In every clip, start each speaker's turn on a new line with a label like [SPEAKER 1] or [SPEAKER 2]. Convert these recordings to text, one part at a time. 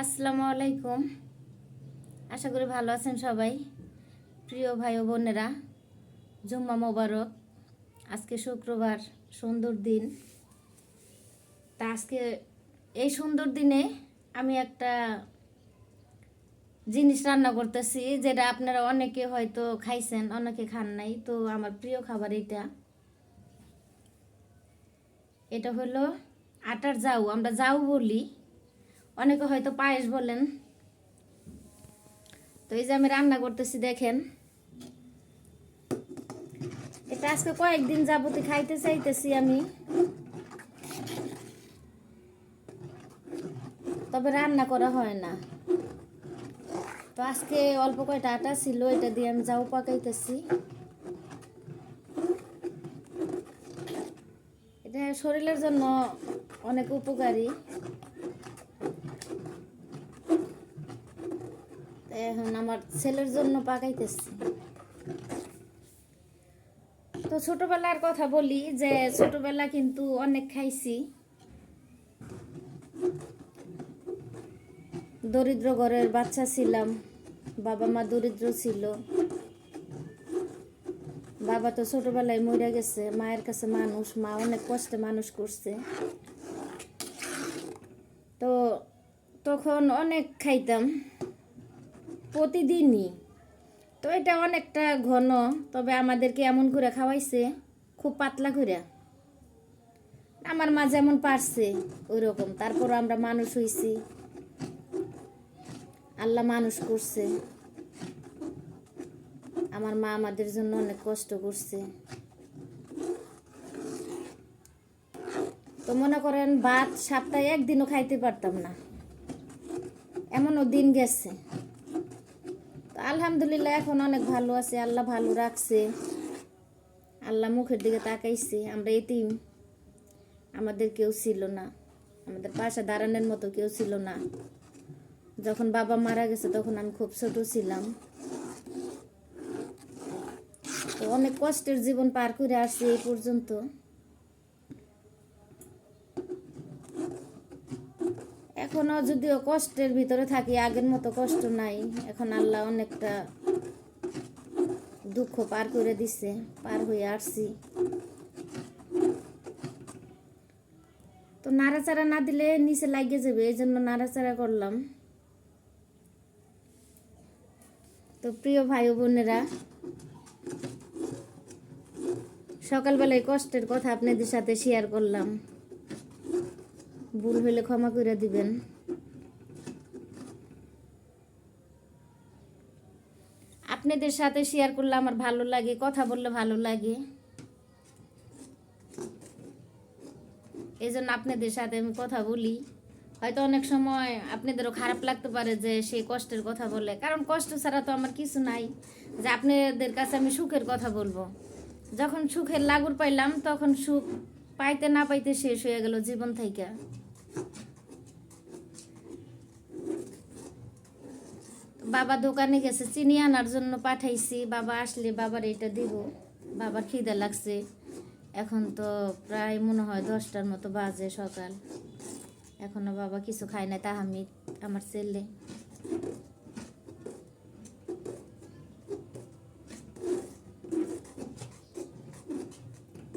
[SPEAKER 1] আসসালামু আলাইকুম। আশা করি ভালো আছেন সবাই। প্রিয় ভাই ও বোনেরা, জুম্মা মোবারক। আজকে শুক্রবার, সুন্দর দিন। তা আজকে এই সুন্দর দিনে আমি একটা জিনিস রান্না করতেছি, যেটা আপনারা অনেকে হয়তো খাইছেন, অনেকে খান নাই। তো আমার প্রিয় খাবার এটা এটা হলো আটার জাউ। আমরা জাউ বলি। অনেকে হয়তো পায়েস বলেন। তো এই যে আমি রান্না করতেছি, দেখেন। এটা আজকে কয়েকদিন যাবতে খাইতে চাইতেছি আমি। তবে রান্না করা হয় না। তো আজকে অল্প কয়টা আটা ছিল, এটা দিয়ে আমি যাও পাকাইতেছি। এটা শরীরের জন্য অনেক উপকারী। এখন আমার ছেলের জন্য পাকাইতেছি। তো ছোটবেলার কথা বলি যে ছোটবেলা কিন্তু অনেক খাইছি। দরিদ্র ঘরের বাচ্চা ছিলাম, বাবা মা দরিদ্র ছিল। বাবা তো ছোটবেলায় মরে গেছে, মায়ের কাছে মানুষ, মা অনেক কষ্টে মানুষ করছে। তো তখন অনেক খাইতাম। প্রতিদিনই। তো এটা অনেকটা ঘন, তবে আমাদেরকে এমন করে খাওয়াইছে, খুব পাতলা করে। আমার মা যেমন পারছে ওই রকম তারপর আমরা মানুষ হইছি। আল্লাহ মানুষ করছে। আমার মা আমাদের জন্য অনেক কষ্ট করছে। তো মনে করেন, ভাত সপ্তাহে একদিনও খাইতে পারতাম না। এমনও দিন গেছে। আলহামদুলিল্লাহ, এখন অনেক ভালো আছে, আল্লাহ ভালো রাখছে। আল্লাহ মুখের দিকে তাকাইছে, আমরা এতিম। আমাদের কেউ ছিল না, আমাদের পাশে দাঁড়ানোর মতো কেউ ছিল না। যখন বাবা মারা গেছে, তখন আমি খুব ছোট ছিলাম। তো অনেক কষ্টের জীবন পার করে আসছি এই পর্যন্ত। এখনও যদিও কষ্টের ভিতরে থাকি, আগের মতো কষ্ট নাই। এখন আল্লাহ অনেকটা দুঃখ পার করে দিছে, পার হয়ে আসছি। তো নাড়াচাড়া না দিলে নিচে লাগিয়ে যাবে এই জন্য নাড়াচাড়া করলাম। তো প্রিয় ভাই বোনেরা, সকালবেলায় কষ্টের কথা আপনাদের সাথে শেয়ার করলাম। ভুল হলে ক্ষমা করে দিবেন। আপনাদের সাথে শেয়ার করলে আমার ভালো লাগে, কথা বললে ভালো লাগে। এই জন্য আপনাদের সাথে আমি কথা বলি। হয়তো অনেক সময় আপনাদেরও খারাপ লাগতে পারে যে সে কষ্টের কথা বলে, কারণ কষ্ট ছাড়া তো আমার কিছু নাই। যে আপনাদের কাছে আমি সুখের কথা বলব। যখন সুখের লাগুর পাইলাম, তখন সুখ পাইতে না পাইতে শেষ হয়ে গেল জীবন থেকে। বাবা দোকানে গেছে, চিনি আনার জন্য পাঠাইছি। বাবা আসলে বাবার এটা দিব। বাবার খিদে লাগছে। এখন তো প্রায় মনে হয় দশটার মতো বাজে সকাল। এখনও বাবা কিছু খায় না তাহামিদ, আমার ছেলে।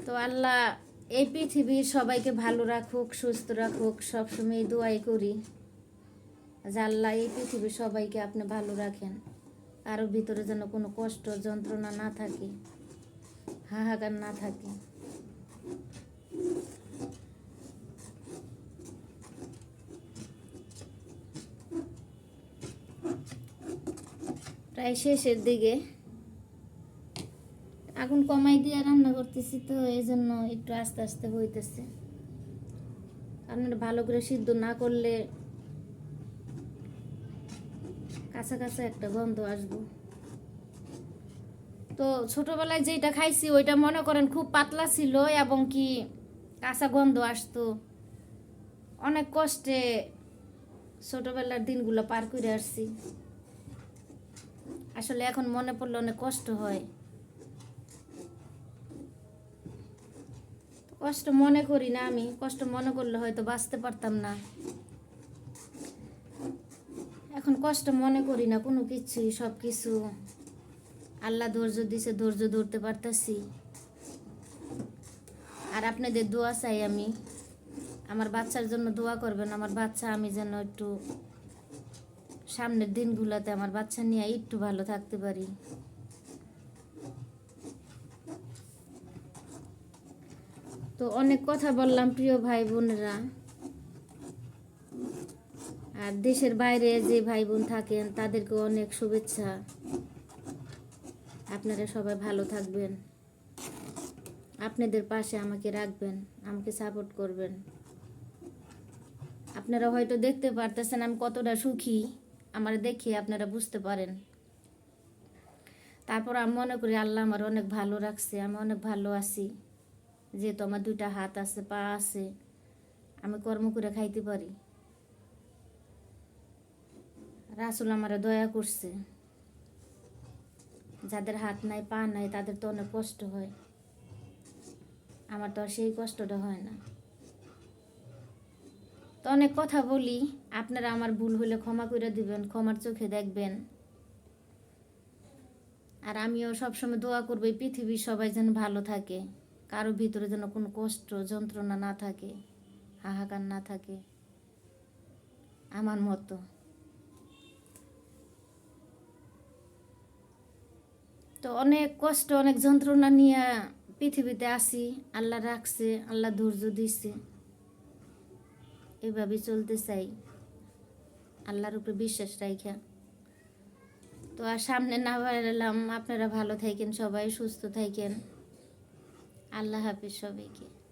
[SPEAKER 1] তো আল্লাহ এই পৃথিবীর সবাইকে ভালো রাখুক, সুস্থ রাখুক, সবসময় দোয়াই করি। যে আল্লাহ এই পৃথিবীর সবাইকে আপনি ভালো রাখেন। কারোর ভিতরে যেন কোনো কষ্ট, যন্ত্রণা না থাকে, হাহাকার না থাকে। প্রায় শেষের দিকে আগুন কমাই দিয়ে রান্না করতেছি তো এই জন্য একটু আস্তে আস্তে হইতেছে। আপনারা ভালো করে সিদ্ধ না করলে কাঁচা কাঁচা একটা গন্ধ আসব। তো ছোটবেলায় যেটা খাইছি, ওইটা মনে করেন খুব পাতলা ছিল এবং কি কাঁচা গন্ধ আসতো। অনেক কষ্টে ছোটবেলার দিনগুলো পার করে আসছি। আসলে এখন মনে পড়লে অনেক কষ্ট হয়। কষ্ট মনে করি না আমি, কষ্ট মনে করলে হয়তো বাঁচতে পারতাম না। এখন কষ্ট মনে করি না, কোনো কিছুই সব কিছু আল্লাহ ধৈর্য দিছে, ধৈর্য ধরতে পারতাছি। আর আপনাদের দোয়া চাই আমি। আমার বাচ্চার জন্য দোয়া করবেন, আমার বাচ্চা আমি যেন একটু সামনের দিনগুলোতে আমার বাচ্চা নিয়ে একটু ভালো থাকতে পারি। তো অনেক কথা বললাম প্রিয় ভাই বোনেরা। আর দেশের বাইরে যে ভাই বোন থাকেন তাদেরকে অনেক শুভেচ্ছা। আপনারা সবাই ভালো থাকবেন। আপনাদের পাশে আমাকে রাখবেন, আমাকে সাপোর্ট করবেন। আপনারা হয়তো দেখতে পারতেছেন আমি কতটা সুখী, আমার দেখে আপনারা বুঝতে পারেন। তারপর আমি মনে করি আল্লাহ আমার অনেক ভালো রাখছে, আমি অনেক ভালো আছি। যেহেতু আমার দুইটা হাত আছে, পা আছে, আমি কর্ম করে খাইতে পারি। রাসুল আমারে দয়া করছে। যাদের হাত নাই, পা নাই, তাদের তো অনেক কষ্ট হয়। আমার তো আর সেই কষ্টটা হয় না। তো অনেক কথা বলি, আপনারা আমার ভুল হলে ক্ষমা করে দিবেন, ক্ষমার চোখে দেখবেন। আর আমিও সবসময় দোয়া করব পৃথিবীর সবাই যেন ভালো থাকে, কারও ভিতরে যেন কোনো কষ্ট, যন্ত্রণা না থাকে, হাহাকার না থাকে, আমার মতো। তো অনেক কষ্ট, অনেক যন্ত্রণা নিয়ে পৃথিবীতে আসি আল্লাহ রাখছে, আল্লাহ ধৈর্য দিছে। এভাবে চলতে চাই। আল্লাহর উপরে বিশ্বাস রাখা তো আর সামনে না বাড়ালাম। আপনারা ভালো থাকেন, সবাই সুস্থ থাকেন। আল্লাহ হাফিজ সবাইকে।